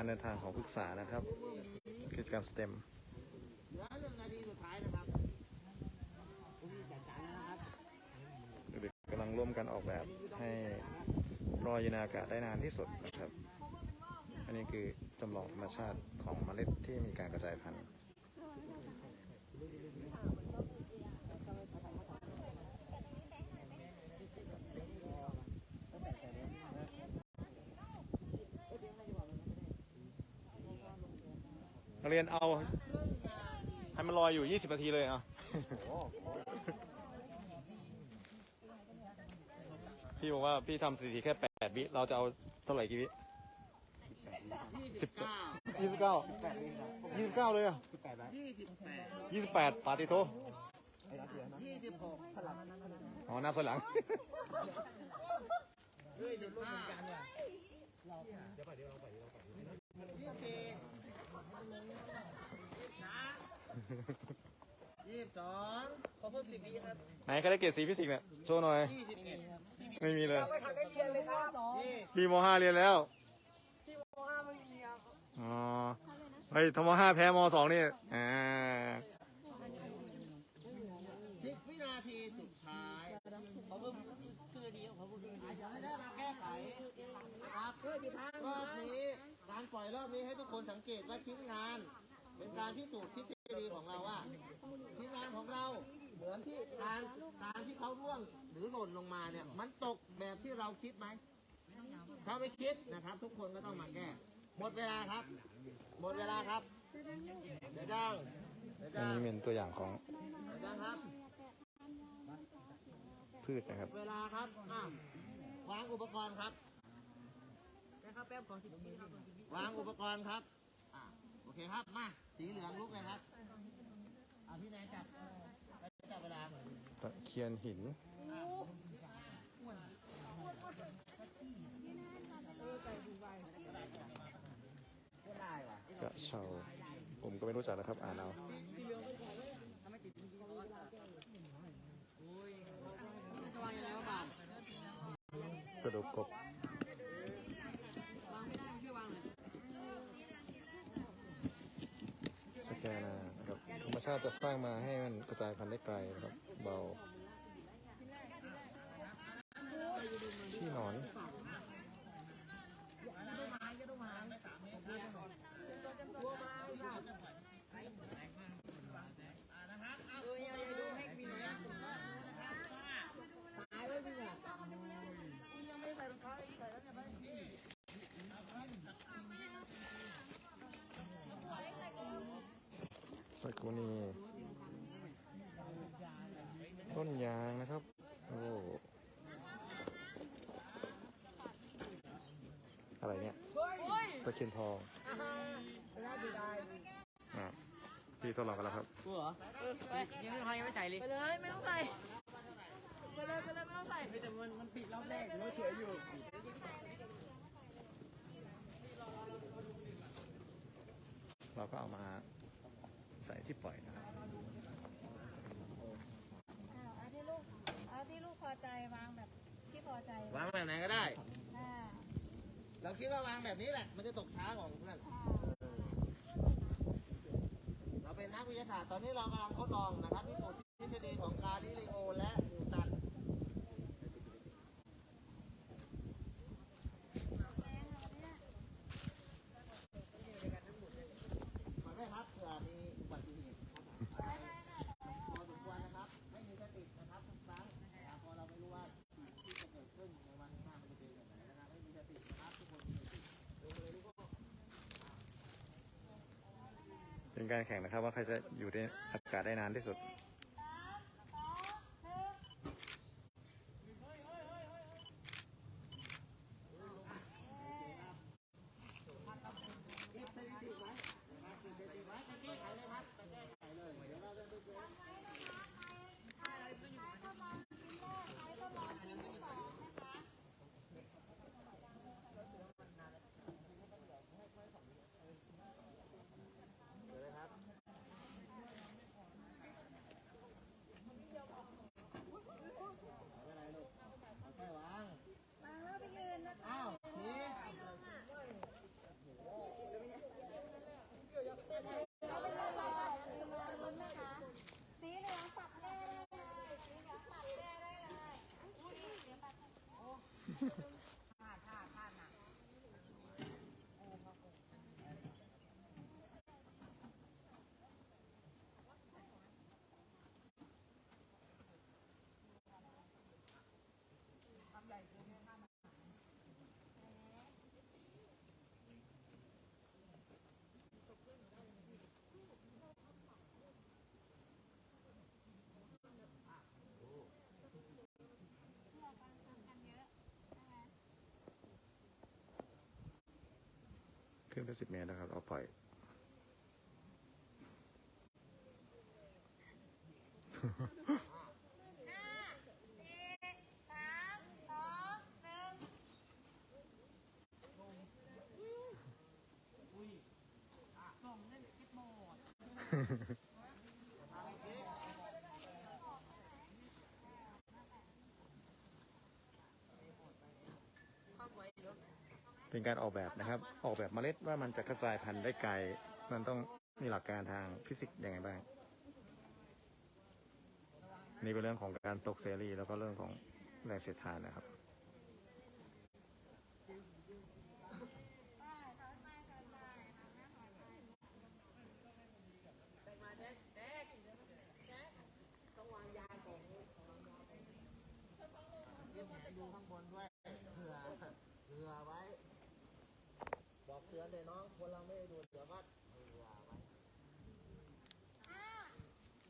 การเดินทางของพฤกษานะครับกิจกรรมสเต็มเหลือหนึ่งนาทีสุดท้ายนะครับคุณจัดการนะครับเด็กๆกำลังร่วมกันออกแบบให้ลอยอยู่ในอากาศได้นานที่สุดนะครับ อันนี้คือจำลองธรรมชาติของเมล็ดที่มีการกระจายพันธุ์ นักเรียนเอาให้มันลอยอยู่ 20 นาทีเลยอะพี่บอกว่าพี่ทำสถิติแค่8วิเราจะเอาเท่าไหร่กี่วิสิบยี่สิบเก้ายี่สิบเก้าเลยอะยี่สิบแปดยี่สิบแปดปาติโทยี่สิบหกสลับอ๋อหน้าฝรั่งยี่สิบห้าเดี๋ยวไปเดี๋ยวเราไปเดี๋ยวเราไป ยี่สิบสี่ยี่สิบสองขอเพิ่มสิบวิครับไหนใครได้เกรดสีฟิสิกส์เนี่ยโชว์หน่อย ยี่สิบเอ็ดไม่มีเลยไม่ทันได้เรียนเลยครับยี่พี่มห้าเรียนแล้วที่มห้าไม่มีครับอ๋อเฮ้ยทมห้าแพ้มสองนี่อ่าสิบวินาทีสุดท้ายขอเพิ่มคือดีขอเพิ่มคือดีไม่ได้มาแก้ไขนะครับรอบนี้ การปล่อยรอบนี้ให้ทุกคนสังเกตว่าชิ้นงาน เป็นการพิสูจน์ทฤษฎีของเราว่าชิ้นงานของเราเหมือนที่การการที่เขาร่วงหรือหล่นลงมาเนี่ย มันตกแบบที่เราคิดไหมถ้าไม่คิดนะครับ ทุกคนก็ต้องมาแก้หมดเวลาครับ หมดเวลาครับเดี๋ยวจ้างเดี๋ยวอันจ้างนี้เป็นตัวอย่างของเดี๋ยวจ้างครับ พืชนะครับ เวลาครับอะวางอุปกรณ์ครับ นะครับแป๊บขอสิบนาทีวางอุปกรณ์ครับ อะโอเคครับ มา สีเหลืองลุกเลยครับ อะพี่นายจับไปจับเวลาตะเคียนหินก็ได้ว่ะกระเชาผมก็ไม่รู้จักนะครับ อ่านเอาจะวางยังไงวะบาทกระดูกกบ วางไม่ได้ช่วยวางเลย สแกนานะครับ ธรรม ชาติจะสร้างมาให้มันกระจายพันธุ์ได้ไกลนะครับ เบา สกุนีต้นยางนะครับ โอ้อะไรเนี่ยตะเคียนทองอะพี่ทดลองกันแล้วครับกูเหรอยังไม่พอยังไม่ใส่เลยไปเลยไม่ต้องใส่ไปเลยไปเลยไม่ต้องใส่แต่มันมันติดรอบแรกยังไม่เฉยอยู่เราก็เอามา ใส่ที่ปล่อยนะครับเอาที่ลูกเอาที่ลูกพอใจวางแบบที่พอใจวางแบบไหนก็ได้ อ่าเราคิดว่าวางแบบนี้แหละ มันจะตกช้าของเพื่อนอ่าเราเป็นนักวิทยาศาสตร์ตอนนี้เรากำลังทดลองนะครับพิสูจน์ทฤษฎีของกาลิเลโอและนิวตันขอได้ครับเผื่อมีอุบัติเหตุครับพอสมควรนะครับ ไม่มีสตินะครับทุกครั้งอ่าพอเราไม่รู้ว่าที่จะเกิดขึ้นในวันข้างหน้ามันจะเป็นอย่างไรนะครับไม่มีสตินะครับทุกคนมีสติลงเลยลูกพ่อ เป็นการแข่งนะครับ ว่าใครจะอยู่ในอากาศได้นานที่สุด เขึ้นไปสิบเมตรนะครับ เอาปล่อยห้าสี่ามสองหนึ่ง เป็นการออกแบบนะครับ ออกแบบเมล็ดว่ามันจะกระจายพันธุ์ได้ไกล มันต้องมีหลักการทางฟิสิกส์ยังไงบ้าง นี่เป็นเรื่องของการตกเซรีแล้วก็เรื่องของแรงเสียดทานนะครับ ดูข้างบนด้วยเผื่อเผื่อไว้บ อกเตือนเลยน้อง คนเราไม่ได้ดูเดี๋ยวก็เผื่อไว้ห้า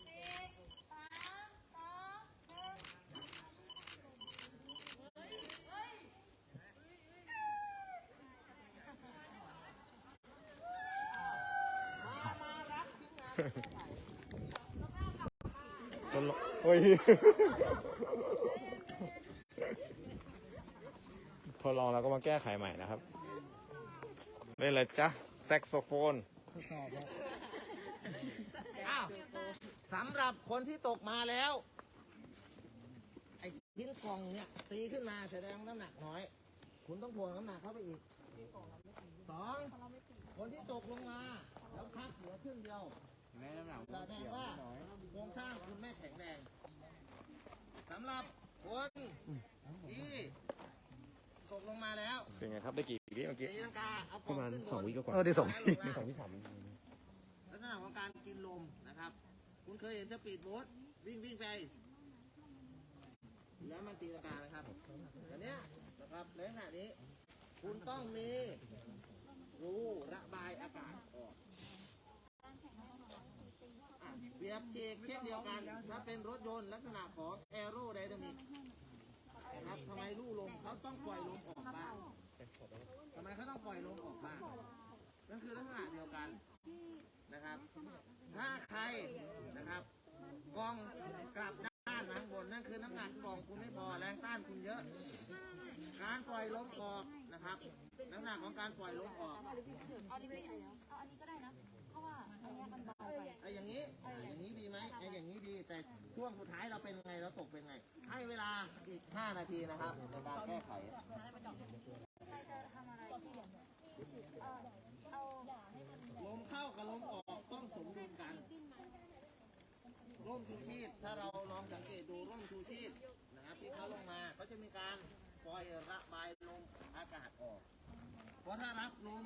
สี่สามสองหนึ่งทดลองโอ้ยทดลองแล้วก็มาแก้ไขใหม่นะครับ เล่นเลยจ้ะแซกโซโฟน อ้าวสำหรับคนที่ตกมาแล้ว ไอ้ชิ้นกล่องเนี่ย ตีขึ้นมาแสดงน้ำหนักน้อย คุณต้องถ่วงน้ำหนักเข้าไปอีกสองคนที่ตกลงมา แล้วพักเหลือครึ่งเดียวแม่น้ำหนักแสดงว่าโครงสร้างคุณไม่แข็งแรงสำหรับคนที่ ตกลงมาแล้วเป็นไงครับได้กี่วิเมื่อกี้ตีลังกาเอาประมาณสองวิก็เออได้สองวิสองวิสามลักษณะของการกินลมนะครับ คุณเคยเห็นสปีดโบ๊ทวิ่งวิ่งไป แล้วมันตีลังกาไหมครับอันเนี้ยนะครับในขณะนี้ คุณต้องมีรูระบายอากาศออกอะเปรียบเทียบเช่นเดียวกัน ถ้าเป็นรถยนต์ลักษณะของแอโรไดนามิก นะครับทำไมลู่ลมเขาต้องปล่อยลมออกบ้างทำไมเขาต้องปล่อยลมออกบ้างนั่นคือลักษณะเดียวกันนะครับ ถ้าใครนะครับกองกลับด้านมาข้างบนนั่นคือน้ำหนักกองคุณไม่พอแรงต้านคุณเยอะ การปล่อยลมออกนะครับ น้ำหนักของการปล่อยลมออกเอาอันนี้ก็ได้นะเพราะว่า ไอ้อย่างนี้ไอ้อย่างนี้ดีไหมไอ้อย่างนี้ดี แต่ช่วงสุดท้ายเราเป็นไงเราตกเป็นไง ให้เวลาอีก 5 นาทีนะครับในการแก้ไขใครจะทำอะไรเอาลมเข้ากับลมออกต้องสมดุลกันร่มชูชีพถ้าเราลองสังเกตดูร่มชูชีพนะครับที่เขาลงมาเขาจะมีการปล่อยระบายลมอากาศออก เพราะถ้ารับลม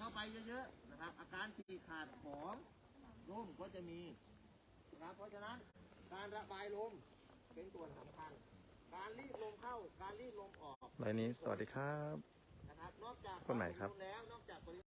เข้าไปเยอะๆนะครับ อาการฉีกขาดของร่มก็จะมีนะครับเพราะฉะนั้นการระบายลมเป็นส่วนสำคัญ การรีดลมเข้าการรีดลมออกรายนี้สวัสดีครับ นะครับนอกจากคนไหนครับแล้วนอกจากปริ